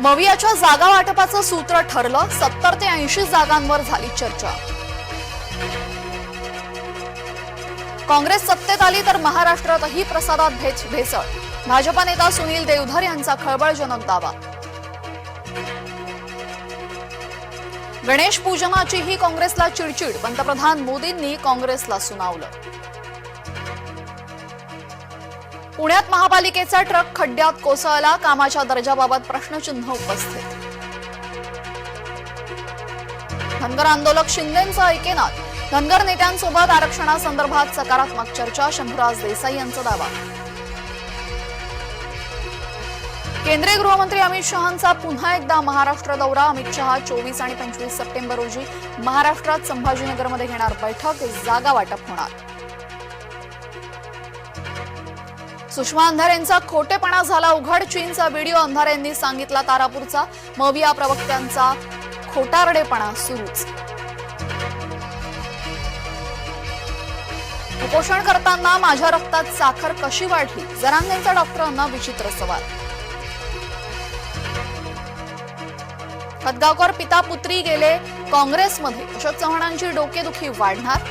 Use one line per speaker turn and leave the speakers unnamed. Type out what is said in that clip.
मवियाच्या जागा वाटपाचं सूत्र ठरलं सत्तर ते ऐंशी जागांवर झाली चर्चा. काँग्रेस सत्तेत आली तर महाराष्ट्रातही प्रसादात भेच भेसळ. भाजपा नेता सुनील देवधर यांचा खळबळजनक दावा. गणेश पूजनाचीही काँग्रेसला चिडचिड पंतप्रधान मोदींनी काँग्रेसला सुनावलं. पुण्यात महापालिकेचा ट्रक खड्ड्यात कोसळला. कामाच्या दर्जाबाबत प्रश्नचिन्ह उपस्थित. धनगर आंदोलक शिंदेंचं ऐकेनात. धनगर नेत्यांसोबत आरक्षणासंदर्भात सकारात्मक चर्चा शंभूराज देसाई यांचा दावा. केंद्रीय गृहमंत्री अमित शहांचा पुन्हा एकदा महाराष्ट्र दौरा. अमित शहा चोवीस आणि पंचवीस सप्टेंबर रोजी महाराष्ट्रात संभाजीनगरमध्ये घेणार बैठक. जागा वाटप होणार. सुषमा अंधारेंचा खोटेपणा झाला. उघड चीनचा व्हिडिओ अंधारेंनी सांगितला तारापूरचा. मविया प्रवक्त्यांचा खोटारडेपणा सुरूच. उपोषण करताना माझ्या रक्तात साखर कशी वाढली? जरांगेंचा डॉक्टरांना विचित्र सवाल. खतगावकर पिता पुत्री गेले काँग्रेसमध्ये. अशोक चव्हाणांची डोकेदुखी वाढणार?